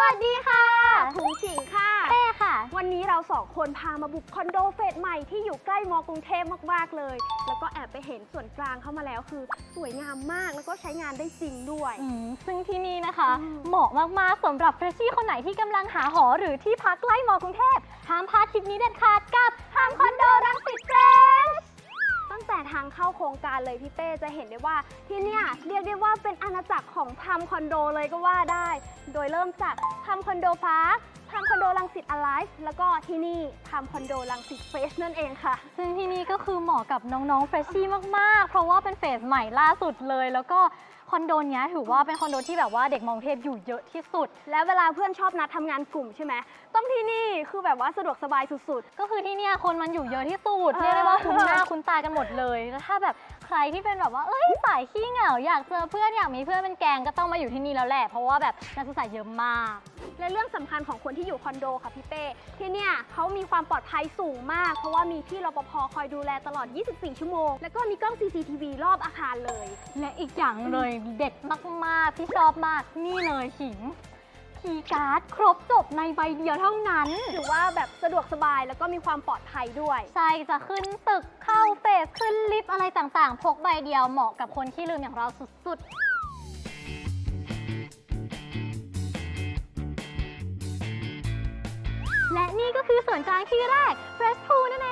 วัสดีค่ะถุงขิงค่ะเป้ค่ะ วันนี้เราสองคนพามาบุกคอนโดเฟสใหม่ที่อยู่ใกล้มอกรุงเทพมากๆเลย แล้วก็แอบไปเห็นส่วนกลางเข้ามาแล้วคือ สวยงามมากแล้วก็ใช้งานได้จริงด้วย อืมซึ่งที่นี่นะคะ อืม เหมาะมากๆสำหรับเฟรชชี่คนไหนที่กำลังหาหอหรือที่พักใกล้มอกรุงเทพห้ามพลาดทริปนี้เด็ดขาดกับทางคอนโด ทางเข้าโครงการเลยพี่เป้จะเห็นได้ว่าที่เนี่ยเรียกได้ว่าเป็นอาณาจักรของพัมคอนโดเลยก็ว่าได้ โดยเริ่มจากพัมคอนโดพาร์คพัมคอนโดลังสิตอไลฟ์แล้วก็ที่นี่พัมคอนโดลังสิตเฟสนั่นเองค่ะ ซึ่งที่นี่ก็คือเหมาะกับน้องๆเฟรชชี่มากๆ เพราะว่าเป็นเฟสใหม่ล่าสุดเลย แล้วก็ คอนโดเนี้ยถือว่าเป็นคอนโดที่แบบว่าเด็กมองเทพอยู่เยอะที่สุด แล้วเวลาเพื่อนชอบนัดทำงานกลุ่มใช่ไหมต้องที่นี่คือแบบว่าสะดวกสบายสุด ก็คือที่เนี่ยคนมันอยู่เยอะที่สุดเออเรียกได้ว่าคุ้นหน้าคุ้นตากันหมดเลยแล้วถ้าแบบใครที่เป็นแบบว่าเอ้ยสายขี้เหงาอยากเจอเพื่อนอยากมีเพื่อนเป็นแกงก็ต้องมาอยู่ที่นี่แล้วแหละเพราะว่าแบบนักศึกษาเยอะมาก ๆ และเรื่องสำคัญของคนที่อยู่คอนโดค่ะพี่เป้ที่เนี่ยเขามีความปลอดภัยสูงมาก เพราะว่ามีพี่รปภคอยดูแลตลอด 24 ชั่วโมง แล้วก็มีกล้อง CCTV รอบอาคารเลย และอีกอย่างเลยเด็ดมากๆที่ชอบมากนี่เลยขิงคีย์การ์ดครบจบในใบเดียวเท่านั้นถือว่าแบบสะดวกสบายแล้วก็มีความปลอดภัยด้วย ใช่จะขึ้นตึกเข้าเฟสขึ้นลิฟต์อะไรต่างๆ พกใบเดียวเหมาะกับคนที่ลืมอย่างเราสุดๆ และนี่ก็คือส่วนกลางที่แรก Fresh Pool นั่นเอ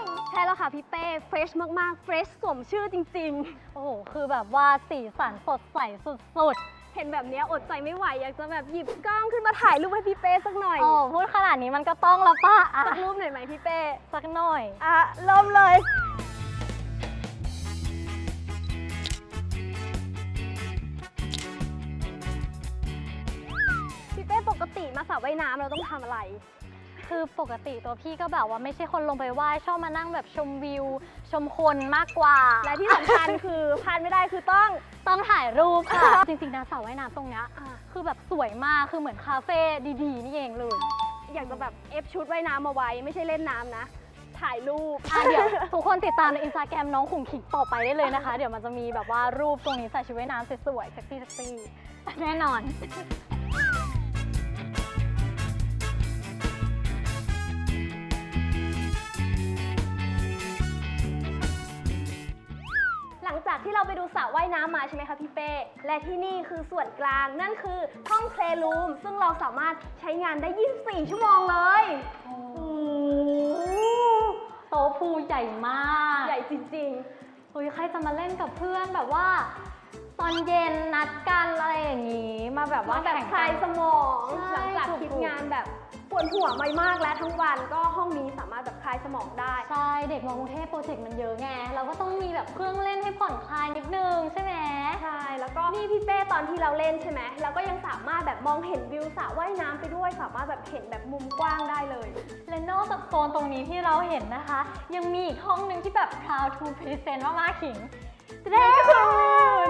ง ใช่แล้วค่ะพี่เป้เฟรชมากๆเฟรชสมชื่อจริงโอ้โห คือแบบว่าสีสันสดใสสุดๆ เห็นแบบเนี้ยอดใจไม่ไหว อยากจะแบบหยิบกล้องขึ้นมาถ่ายรูปให้พี่เป้สักหน่อยๆโอ้พูดขนาดนี้มันก็ต้องแล้วป่ะอะสักรูปหน่อยไหมพี่เป้ สักหน่อย อะเริ่มเลย พี่เป้ปกติมาสระว่ายน้ำเราต้องทำอะไร คือปกติตัวพี่ก็แบบว่าไม่ใช่คนลงไปว่ายชอบมานั่งแบบชมวิว ชมคนมากกว่า และที่สำคัญคือพลาดไม่ได้คือต้อง ต้องถ่ายรูปค่ะ จริงๆนะสระว่ายน้ำตรงเนี้ยอะคือแบบสวยมากคือเหมือนคาเฟ่ดีๆ นี่เองเลย อยากจะแบบเอฟชุดว่ายน้ำมาไว้ไม่ใช่เล่นน้ำนะถ่ายรูปอะเดี๋ยวทุกคนติดตามในอินสตาแกรมน้องขุงขิงต่อไปได้เลยนะคะ เดี๋ยวมันจะมีแบบว่ารูปตรงนี้ใส่ชุดว่ายน้ำสวยๆเซ็กซี่เซ็กซี่แน่นอน จากที่เราไปดูสระว่ายน้ำมาใช่ไหมคะพี่เป้ และที่นี่คือส่วนกลางนั่นคือห้องเพลย์รูมซึ่งเราสามารถใช้งานได้ 24 ชั่วโมงเลย โอ้โหโต๊ะพูลใหญ่มากใหญ่จริงเฮ้ยใครจะมาเล่นกับเพื่อนแบบว่า ตอนเย็นนัดกันอะไรอย่างงี้ มาแบบๆว่าว่าแบบแข่งคลายกันสมองใช่หลังจากถูกๆคิดงานแบบ ปวดหัวไม่มากแล้วทั้งวันก็ห้องนี้สามารถแบบคลายสมองได้ ใช่ เด็กมอกรุงเทพโปรเจกต์มันเยอะไง เราก็ต้องมีแบบเครื่องเล่นให้ผ่อนคลายนิดนึงใช่ไหม ใช่ แล้วก็นี่พี่เป้ตอนที่เราเล่นใช่ไหมเราก็ยังสามารถแบบมองเห็นวิวสระว่ายน้ำไปด้วย สามารถแบบเห็นแบบมุมกว้างได้เลย และนอกจากโซนตรงนี้ที่เราเห็นนะคะ ยังมีอีกห้องหนึ่งที่แบบ proud to present มากๆขิงเด้คือ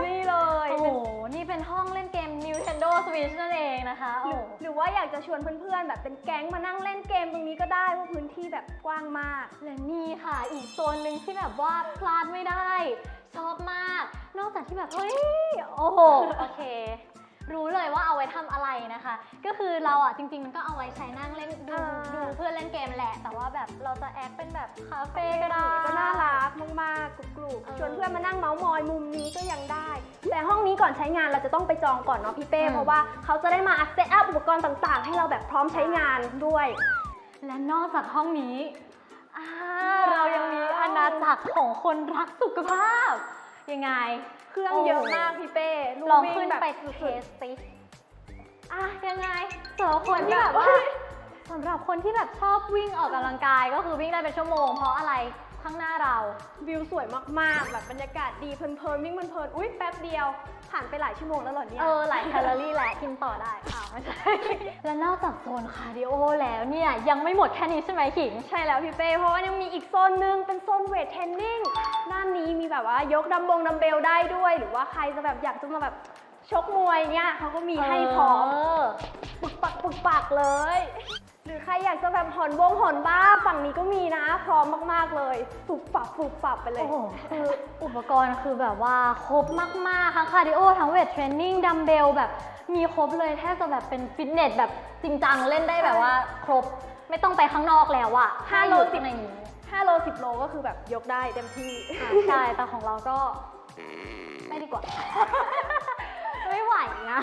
นี่เลย โอ้โห นี่เป็นห้อง เล่นเกม Nintendo Switch นั่นเองนะคะหโอ้รือหรือว่าอยากจะชวนเพื่อนๆ แบบเป็นแก๊งมานั่งเล่นเกมตรงนี้ก็ได้เพราะพื้นที่แบบกว้างมาก และนี่ค่ะ อีกโซนหนึ่งที่แบบว่าพลาดไม่ได้ ชอบมาก นอกจากที่แบบเฮ้ย โอ้โห โอเค รู้เลยว่าเอาไว้ทำอะไรนะคะ ก็คือเราอะจริง ๆ มันก็เอาไว้ใช้นั่งเล่นดูอ่าดูเพื่อนเล่นเกมแหละ แต่ว่าแบบเราจะแอคเป็นแบบคาเฟ่ก็ได้ก็น่ารักมากๆกรุบเออๆชวนเพื่อนมานั่งเมาส์มอยมุมนี้ก็ยังได้ แต่ห้องนี้ก่อนใช้งานเราจะต้องไปจองก่อนเนาะพี่เป้อืมเพราะว่าเขาจะได้มาเซตอัพอุปกรณ์ต่าง ๆ ให้เราแบบพร้อมใช้งานด้วย และนอกจากห้องนี้อ่าเรายังมีอาณาจักรของคนรักสุขภาพ ยังไง เครื่องเยอะมากพี่เป้รูลองวิ่ขึ้นแบบไปเทสสิอะยังไงสำหรับคนที่แบบว่าสำหรับคนที่แบบชอบวิ่งออกกำลังกายก็คือวิ่งได้เป็นชั่วโมง เพราะอะไร ข้างหน้าเราวิวสวยมากๆ แบบบรรยากาศดีเพลินๆวิ่งเพลินๆอุ้ยแป๊บเดียว ผ่านไปหลายชั่วโมงแล้วเหรอเนี่ยเออหลายแคลอรี่แหละกินต่อได้อ้าวไม่ใช่และนอกจากโซนคาร์ดิโอแล้วเนี่ยยังไม่หมดแค่นี้ใช่ไหมขิง ใช่แล้วพี่เป้เพราะว่ายังมีอีกโซนหนึ่งเป็นโซนเวทเทรนนิ่งด้านนี้มีแบบว่ายกดัมบงดัมเบลได้ด้วย หรือว่าใครจะแบบอยากจะมาแบบชกมวยเนี่ยเขาก็มีให้พร้อมเออปึกปักปึกปักเลย หรือใครอยากจะแบบหอนวงหอนบ้าฝั่งนี้ก็มีนะ พร้อมมากๆเลยปุบปับปุบปับไปเลย โอ้โหคืออุปกรณ์คือแบบว่าครบมากๆทั้งคาร์ดิโอทั้งเวทเทรนนิ่งดัมเบลแบบมีครบเลยแทบจะแบบเป็นฟิตเนสแบบจริงจังเล่นได้แบบว่า ครบไม่ต้องไปข้างนอกแล้วอะห้าโลอยู่สิบในนี้5โล10โลก็คือแบบยกได้เต็มที่อะใช่แต่ของเราก็ไม่ดีกว่า ไม่ไหวนะ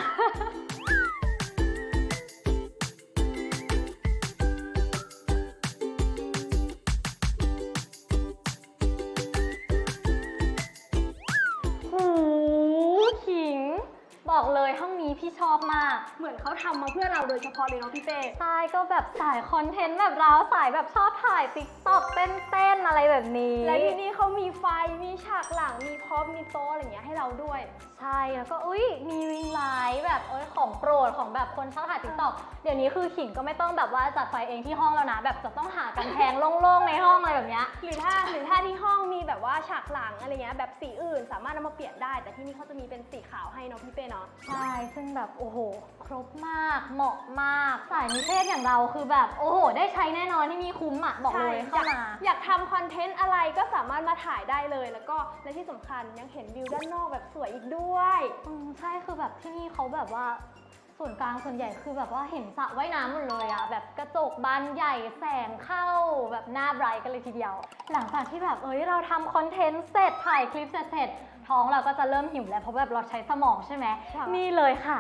บอกเลยห้องนี้พี่ชอบมาก เหมือนเขาทำมาเพื่อเราโดยเฉพาะเลยเนาะพี่เป้ ใช่ก็แบบสายคอนเทนต์แบบเราสายแบบชอบถ่ายติ๊กต็อกเต้นๆอะไรแบบนี้ และที่นี่เขามีไฟ มีฉากหลัง มีพร็อพมีโต๊ะอะไรอย่างเงี้ยให้เราด้วย ใช่ แล้วก็อุ้ยมีวิงไลท์แบบเอ้ยของโปรดของแบบคนชอบถ่ายติ๊กต็อกเดี๋ยวนี้คือขิงก็ไม่ต้องแบบว่าจัดไฟเองที่ห้องแล้วนะ แบบจะต้องหากำแพงโล่งๆในห้องอะไรแบบเนี้ย หรือถ้าหรือถ้าที่ห้องมีแบบว่าฉากหลังอะไรเงี้ยแบบสีอื่นสามารถนำมาเปลี่ยนได้ แต่ที่นี่เขาจะมีเป็นสีขาวให้เนาะพี่เป้เนาะใช่ ซึ่งแบบโอ้โห ครบมาก เหมาะมาก สายนิเทศอย่างเราคือแบบโอ้โห ได้ใช้แน่นอนที่นี่คุ้มอะ บอกเลยใช่เข้ามาอยากอยากทำคอนเทนต์อะไรก็สามารถมาถ่ายได้เลย แล้วก็และที่สำคัญยังเห็นวิวด้านนอกแบบสวยอีกด้วยอืมใช่ คือแบบที่นี่เขาแบบว่าส่วนกลางส่วนใหญ่คือแบบว่าเห็นสระว่ายน้ำหมดเลยอะแบบกระจกบานใหญ่แสงเข้าแบบหน้าไบรท์กันเลยทีเดียว หลังจากที่แบบเอ้ยเราทำคอนเทนต์เสร็จถ่ายคลิปเสร็จเสร็จ ท้องเราก็จะเริ่มหิวแล้วเพราะแบบเราใช้สมองใช่ไหมค่ะ นี่เลยค่ะ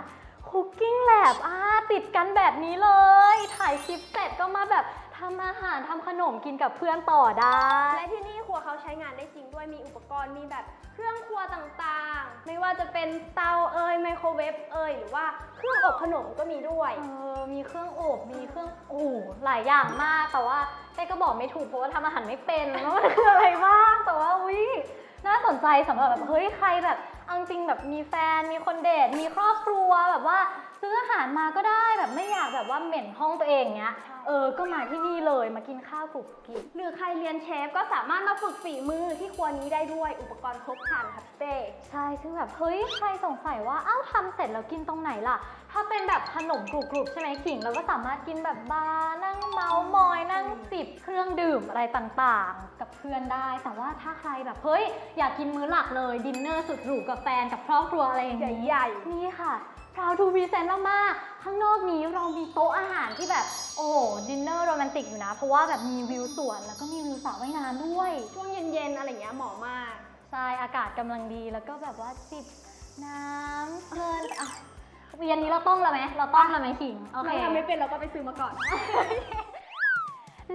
คุกกิ้งแลบอ่าติดกันแบบนี้เลย ถ่ายคลิปเสร็จก็มาแบบทำอาหารทำขนมกินกับเพื่อนต่อได้ และที่นี่ครัวเขาใช้งานได้จริงด้วยมีอุปกรณ์มีแบบเครื่องครัวต่างๆ ไม่ว่าจะเป็นเตาเอ่ยไมโครเวฟเอ่ยหรือว่าเครื่องอบขนมก็มีด้วย เออมีเครื่องอบ มีเครื่องโอ้โหหลายอย่างมาก แต่ว่าเต้ก็บอกไม่ถูกเพราะว่าทำอาหารไม่เป็นว่ามันคืออะไรบ้าง แต่ว่าอุ้ย น่าสนใจสำหรับแบบเฮ้ยใครแบบ เอาจริงๆแบบมีแฟนมีคนเดทมีครอบครัวแบบว่าซื้ออาหารมาก็ได้แบบไม่อยากแบบว่าเหม็นห้องตัวเองเงี้ยใช่เออก็มาที่นี่เลยมากินข้าวกรุบกริบหรือใครเรียนเชฟก็สามารถมาฝึกฝีมือที่ครัวนี้ได้ด้วยอุปกรณ์ครบครันค่ะพี่เป้ใช่ซึ่งแบบเฮ้ยใครสงสัยว่าอ้าวทำเสร็จแล้วกินตรงไหนล่ะ ถ้าเป็นแบบขนมกรุบๆใช่ไหมขิงเราก็สามารถกินแบบบาร์นั่งเมาส์มอยนั่งจิบเครื่องดื่มอะไรต่างๆ กับเพื่อนได้ แต่ว่าถ้าใครแบบเฮ้ยอยากกินมื้อหลักเลยดินเนอร์สุดหรูกับแฟนกับครอบครัวอะไรอย่างนี้ใหญ่นี่ค่ะ proud to present มากๆข้างนอกนี้เรามีโต๊ะอาหารที่แบบ โอ้ดินเนอร์โรแมนติกอยู่นะ เพราะว่าแบบมีวิวสวนแล้วก็มีวิวสระว่ายน้ำด้วยๆช่วงเย็นๆ อะไรอย่างเงี้ยเหมาะมากใช่อากาศกำลังดีแล้วก็แบบว่าจิบน้ำเพลินอะเย็นนี้เราต้มแล้วไหมเราต้มแล้วไหมขิงโอเคเราทำไม่เป็นเราก็ไปซื้อมาก่อน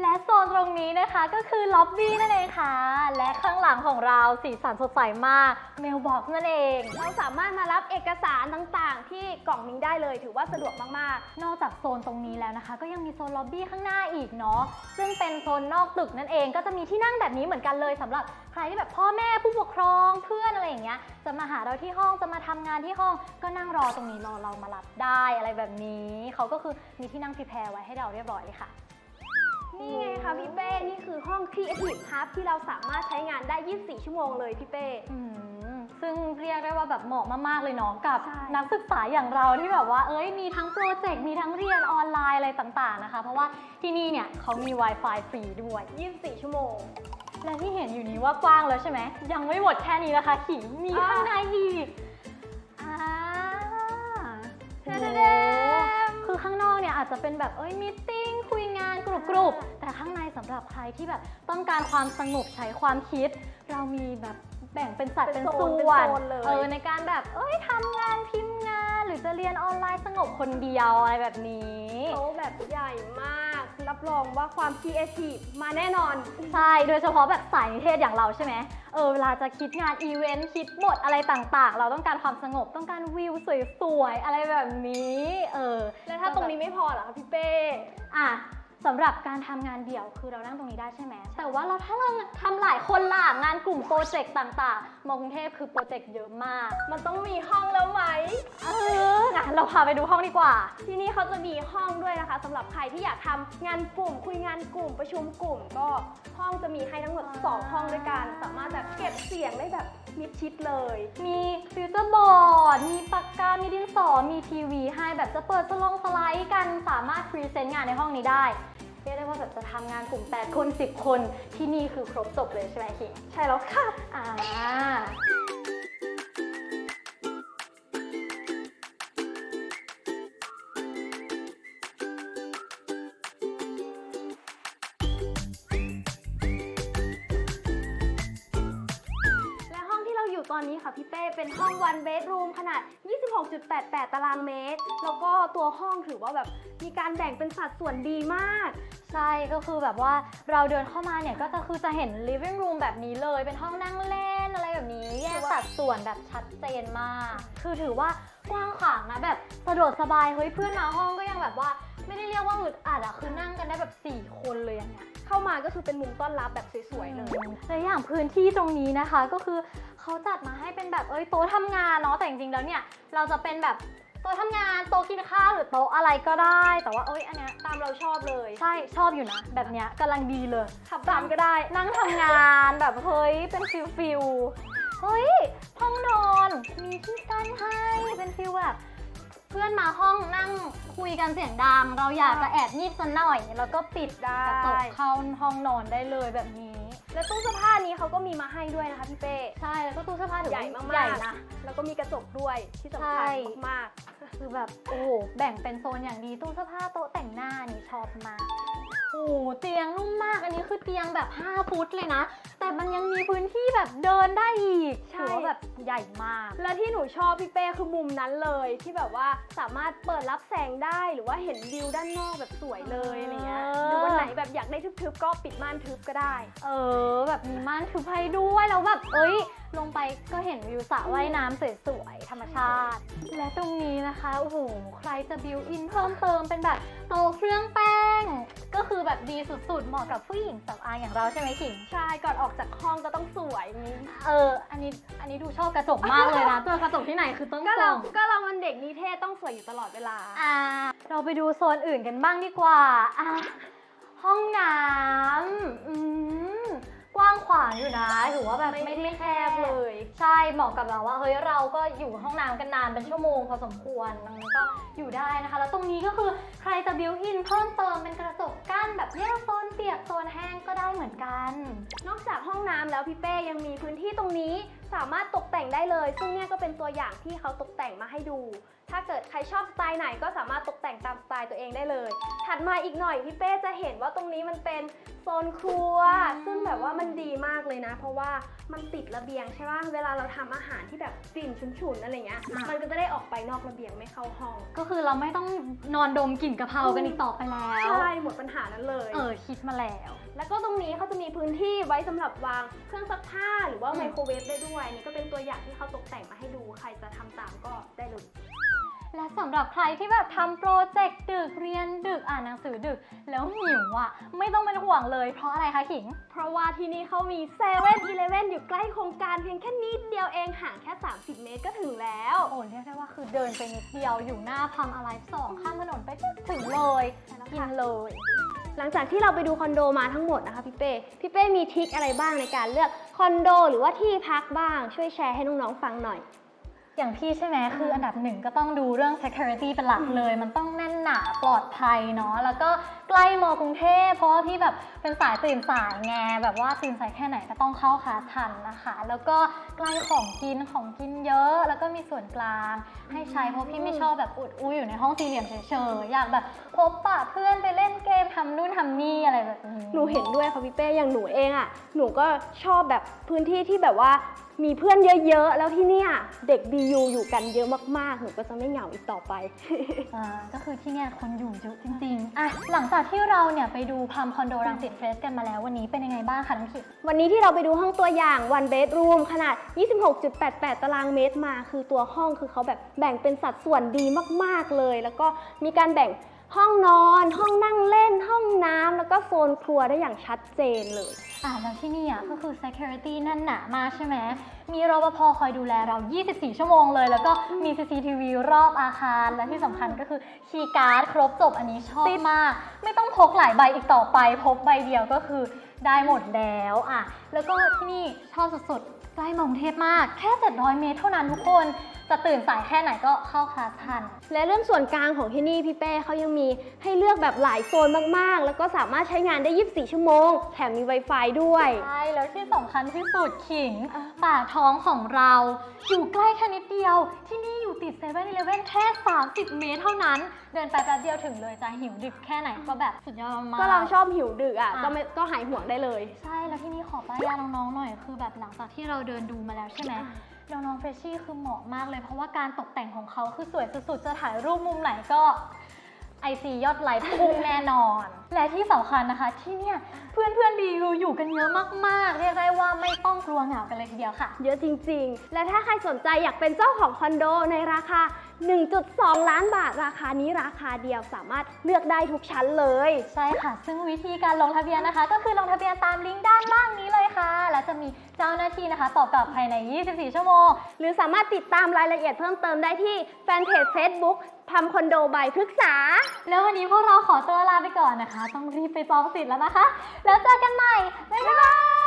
และโซนตรงนี้นะคะก็คือล็อบบี้นั่นเองค่ะ และข้างหลังของเราสีสันสดใสมากเมลบ็อกนั่นเอง เราสามารถมารับเอกสารต่างๆ ที่กล่องนี้ได้เลยถือว่าสะดวกมากๆ นอกจากโซนตรงนี้แล้วนะคะ ก็ยังมีโซนล็อบบี้ข้างหน้าอีกเนาะซึ่งเป็นโซนนอกตึกนั่นเอง ก็จะมีที่นั่งแบบนี้เหมือนกันเลยสำหรับใครที่แบบพ่อแม่ผู้ปกครองเพื่อนอะไรอย่างเงี้ยจะมาหาเราที่ห้องจะมาทำงานที่ห้อง ก็นั่งรอตรงนี้รอเรามารับได้อะไรแบบนี้ เขาก็คือมีที่นั่งพรีแพรไว้ให้เราเรียบร้อยเลยค่ะ นี่ไงคะพี่เป้ นี่คือห้อง Creative Hub ที่เราสามารถใช้งานได้ 24 ชั่วโมงเลยพี่เป้ อืมซึ่งเรียกได้ว่าแบบเหมาะมาก ๆ เลยเนาะกับใช่ นักศึกษาอย่างเราที่แบบว่า เอ้ยมีทั้งโปรเจกต์มีทั้งเรียนออนไลน์อะไรต่างๆนะคะ เพราะว่าที่นี่เนี่ยเขามี Wi-Fi ฟรีด้วย 24 ชั่วโมง และที่เห็นอยู่นี้ว่ากว้างแล้วใช่ไหมยังไม่หมดแค่นี้นะคะขิงมีอ่าข้างในอีกอ่าเดมคือข้างนอกเนี่ยอาจจะเป็นแบบเอ้ยมีติ้งคุยงาน กรุบกรุบแต่ข้างในสำหรับใครที่แบบต้องการความสงบใช้ความคิด เรามีแบบแบ่งเป็นสัดเป็เป็นนโซส่นเป็นวนโซนเลย เออในการแบบเอ้ยทำงานพิมพ์งาน หรือจะเรียนออนไลน์สงบคนเดียวอะไรแบบนี้ โต๊ะแบบใหญ่มาก รับรองว่าความ Creative มาแน่นอน ใช่ โดยเฉพาะแบบสายนิเทศอย่างเราใช่ไหม เออ เวลาจะคิดงานอีเวนต์ คิดบทอะไรต่างๆ เราต้องการความสงบ ต้องการวิวสวยๆ อะไรแบบนี้ เออแล้วถ้าตรงนี้ไม่พอเหรอคะพี่เป้ อะ สำหรับการทำงานเดี่ยวคือเรานั่งตรงนี้ได้ใช่ไหมแต่ว่าเราถ้าเราทำหลายคนล่ะงานกลุ่มโปรเจกต์ต่างๆมอกรุงเทพคือโปรเจกต์เยอะมาก มันต้องมีห้องแล้วไหมเอองั้นเราพาไปดูห้องดีกว่า ที่นี่เขาจะมีห้องด้วยนะคะสำหรับใครที่อยากทำงานกลุ่ม คุยงานกลุ่มประชุมกลุ่ม ก็ห้องจะมีให้ทั้งหมด2ห้องด้วยกัน สามารถแบบเก็บเสียงได้แบบมิดชิดเลย มีฟิวเจอร์บอร์ด มีปากกา มีดินสอ มีทีวีให้แบบจะเปิดสลงสไลด์กัน สามารถพรีเซนต์งานในห้องนี้ได้ เรียกได้ว่าแบบจะทำงานกลุ่ม 8 คน 10 คนที่นี่คือครบจบเลยใช่ไหมคิงใช่แล้วค่ะอ่าตอนนี้ค่ะพี่เป้เป็นห้องวันเบดรูมขนาด 26.88 ตารางเมตร แล้วก็ตัวห้องถือว่าแบบมีการแบ่งเป็นสัดส่วนดีมาก ใช่ก็คือแบบว่าเราเดินเข้ามาเนี่ยก็จะคือจะเห็น living room แบบนี้เลย เป็นห้องนั่งเล่นอะไรแบบนี้แยกสัดส่วนแบบชัดเจนมาก คือถือว่ากว้างขวางนะแบบสะดวกสบายเฮ้ยเพื่อนมาห้องก็ยังแบบว่า ไม่ได้เรียกว่าอึดอัดอะคือนั่งกันได้แบบ 4 คนเลยอย่างเงี้ยเข้ามาก็คือเป็นมุมต้อนรับแบบสวยๆเลยและอย่างพื้นที่ตรงนี้นะคะก็คือเขาจัดมาให้เป็นแบบเอ้ยโต๊ะทำงานเนาะแต่จริงๆแล้วเนี่ยเราจะเป็นแบบโต๊ะทำงานโต๊ะกินข้าวหรือโต๊ะอะไรก็ได้ แต่ว่าเอ้ยอันเนี้ยตามเราชอบเลย ใช่ชอบอยู่นะ แบบเนี้ยกำลังดีเลยขับตามก็ได้ นั่งทำงานแบบเฮ้ยเป็นฟิลฟิลเฮ้ยห้องนอนมีที่กั้นให้เป็นฟิลแบบเพื่อนมาห้องนั่งคุยกันเสียงดังเราอยากจะแอบนิดสักหน่อย แล้วก็ปิดได้ กระจกเข้าห้องนอนได้เลยแบบนี้ และตู้เสื้อผ้านี้เขาก็มีมาให้ด้วยนะคะพี่เป้ ใช่แล้วก็ตู้เสื้อผ้าถือใหญ่ว่มากๆ ใหญ่นะ แล้วก็มีกระจกด้วยที่สำใช่คัญมาก คือแบบโอ้โหแบ่งเป็นโซนอย่างดีตู้เสื้อผ้าโต๊ะแต่งหน้านี่ชอบมากโอ้โหเตียงนุ่มมากอันนี้คือเตียงแบบ 5 ฟุตเลยนะแต่มันยังมีพื้นที่แบบเดินได้อีกใช่ ถือว่าแบบใหญ่มากๆและที่หนูชอบพี่เป้คือมุมนั้นเลย ที่แบบว่าสามารถเปิดรับแสงได้หรือว่าเห็นวิวด้านนอกแบบสวยเลยอะไรเงี้ยเออ หรือวันไหนแบบอยากได้ทึบๆก็ปิดม่านทึบก็ได้ เออ แบบมีม่านทึบให้ด้วยแล้วแบบเอ้ย ลงไปก็เห็นวิวสระว่ายน้ำสวยๆธรรมชาติ และตรงนี้นะคะโอ้โหใครจะบิวอินเพิ่มเติมเป็นแบบโต๊ะเครื่องแป้ง ก็คือแบบดีสุดๆ เหมาะกับผู้หญิงสำอางอย่างเราใช่ไหมขิง ใช่ก่อนออกจากห้องก็ต้องสวยนี้เออ อันนี้ อันนี้ดูชอบกระจกมากเลยนะ เจอกระจกที่ไหนคือต้องก็ส่เราองก็เรามันเด็กนิเทศต้องสวยอยู่ตลอดเวลา อ่า เราไปดูโซนอื่นกันบ้างดีกว่า อะ ห้องน้ำอืม กว้างขวางอยู่นะถือว่าแบบไม่ไม่ได้ไม่แคแคบบเลเลยยใช่เหมาะกับแบบว่าเฮ้ยเราก็อยู่ห้องน้ำกันนานเป็นชั่วโมงพอสมควรมันก็อยู่ได้นะคะ แล้วตรงนี้ก็คือใครจะบิวอินเพิ่มเติมเป็นกระจกกั้นแบบแยกโซนเปียกโซนแห้งก็ได้เหมือนกัน นอกจากห้องน้ำแล้วพี่เป้ยังมีพื้นที่ตรงนี้ สามารถตกแต่งได้เลย ซึ่งเนี่ยก็เป็นตัวอย่างที่เขาตกแต่งมาให้ดู ถ้าเกิดใครชอบสไตล์ไหนก็สามารถตกแต่งตามสไตล์ตัวเองได้เลย ถัดมาอีกหน่อยพี่เป้จะเห็นว่าตรงนี้มันเป็นโซนครัวอืมซึ่งแบบว่ามันดีมากเลยนะ เพราะว่ามันติดระเบียงใช่ไหมเวลาเราทำอาหารที่แบบกลิ่นฉุนๆอะไรเงี้ย มันก็จะได้ออกไปนอกระเบียงไม่เข้าห้อง ก็คือเราไม่ต้องนอนดมกลิ่นกะเพรากันอีกต่อไปแล้ว ใช่ หมดปัญหานั้นเลย เออคิดมาแล้ว แล้วก็ตรงนี้เขาจะมีพื้นที่ไว้สำหรับวางเครื่องซักผ้าหรือว่าอืมไมโครเวฟได้ด้วยนี่ก็เป็นตัวอย่างที่เขาตกแต่งมาให้ดูใครจะทำตามก็ได้เลยและสำหรับใครที่แบบทำโปรเจกต์ดึกเรียนดึกอ่านหนังสือดึก แล้วหิวอะไม่ต้องเป็นห่วงเลยเพราะอะไรคะขิง เพราะว่าที่นี่เขามี7 e เ e ่ e ออยู่ใกล้โครงการเพียงแค่นิดเดียวเองห่างแค่ 30 เมตรก็ถึงแล้ว โอ้เรียกได้ว่าคือเดินไปนิดเดียวอยู่หน้าพัมอะไรสองข้ามถนนไปปุ๊บถึงเลยใช่แล้วกิค่ะนเลย หลังจากที่เราไปดูคอนโดมาทั้งหมดนะคะพี่เป้พี่เป้มีทริคอะไรบ้างในการเลือกคอนโด หรือว่าที่พักบ้างช่วยแชร์ให้น้องๆฟังหน่อย อย่างพี่ใช่ไหมคืออันดับหนึ่งก็ต้องดูเรื่อง security เป็นหลักเลย มันต้องแน่นหนาปลอดภัยเนาะแล้วก็ใกล้มอกรุงเทพเพราะว่าพี่แบบเป็นสายตื่นสายไงแบบว่าตื่นสายแค่ไหนก็ต้องเข้าคลาสทันนะคะ แล้วก็ใกล้ของกินของกินเยอะ แล้วก็มีส่วนกลางให้ใช้เพราะพี่ไม่ชอบแบบอุดอู้อยู่ในห้องสี่เหลี่ยมเฉยๆอยากแบบพบปะเพื่อนไปเล่นเกมทำนู่นทำนี่อะไรแบบนี้หนูเห็นด้วยค่ะพี่เป้อย่างหนูเองอะ่ะหนูก็ชอบแบบพื้นที่ที่แบบว่า มีเพื่อนเยอะๆ แล้วที่เนี่ยเด็ก BU อยู่กันเยอะมากๆ หนูก็จะไม่เหงาอีกต่อไป อ่าก็คือที่เนี่ยคนอยู่เยอะจริงๆอะหลังจากที่เราเนี่ยไปดูพัมคอนโดรังสิตเฟสกันมาแล้ววันนี้เป็นยังไงบ้างคะน้องขิดวันนี้ที่เราไปดูห้องตัวอย่าง one bedroom ขนาด 26.88 ตารางเมตรมา คือตัวห้องคือเขาแบบแบ่งเป็นสัดส่วนดีมากๆเลย แล้วก็มีการแบ่ง ห้องนอน ห้องนั่งเล่น ห้องน้ำแล้วก็โซนครัวได้อย่างชัดเจนเลย อ่าแล้วที่นี่อะก็คือ security แนั่นหนามากใช่ไหม มีรปภคอยดูแลเรา 24 ชั่วโมงเลย แล้วก็มี CCTV รอบอาคาร และที่สำคัญก็คือคีย์การ์ดครบจบอันนี้ชอบมาก ไม่ต้องพกหลายใบอีกต่อไป พกใบเดียวก็คือได้หมดแล้วอะ แล้วก็ที่นี่ชอบสุดๆใกล้มางเทพมาก แค่ 700 เมตรเท่านั้นทุกคน จะตื่นสายแค่ไหนก็เข้าคลาสทัน และเรื่องส่วนกลางของที่นี่พี่เป้เขายังมีให้เลือกแบบหลายโซนมากๆ แล้วก็สามารถใช้งานได้ 24 ชั่วโมง แถมมี Wi-Fi ด้วย ใช่ แล้วที่สำคัญที่สุดขิงปากท้องของเรา อยู่ใกล้แค่นิดเดียว ที่นี่อยู่ติดเซเว่นอีเลฟเว่นแค่ 30 เมตรเท่านั้น เดินไปแป๊บเดียวถึงเลยจะหิวดึกแค่ไหนก็แบบสุดยอดมาก ก็เราชอบหิวดึกอะอะ ก็ไม่ก็หายห่วงได้เลย ใช่ แล้วที่นี่ขอป้ายยาน้องๆหน่อย คือแบบหลังจากที่เราเดินดูมาแล้วใช่ไหม น้องเฟรชชี่คือเหมาะมากเลย เพราะว่าการตกแต่งของเขาคือสวยสุดๆ จะถ่ายรูปมุมไหนก็ไอซียอดไลค์พุ่งแน่นอน และที่สำคัญนะคะที่เนี่ยเพื่อนๆรีวิวอยู่กันเยอะมากๆ เรียกได้ว่าไม่ต้องกลัวเหงากันเลยทีเดียวค่ะ เยอะจริงๆ และถ้าใครสนใจอยากเป็นเจ้าของคอนโดในราคา 1.2 ล้านบาทราคานี้ราคาเดียวสามารถเลือกได้ทุกชั้นเลย ใช่ค่ะ ซึ่งวิธีการลงทะเบียนนะคะ ก็คือลงทะเบียนตามลิงก์ด้านล่างนี้เลยค่ะ และจะมีเจ้าหน้าที่นะคะตอบกลับภายใน 24 ชั่วโมง หรือสามารถติดตามรายละเอียดเพิ่มเติมได้ที่แฟนเพจ Facebook พัมคอนโดบายพฤกษา แล้ววันนี้พวกเราขอตัวลาไปก่อนนะคะ ต้องรีบไปจองสิทธิ์แล้วนะคะ แล้วเจอกันใหม่ บ๊ายบาย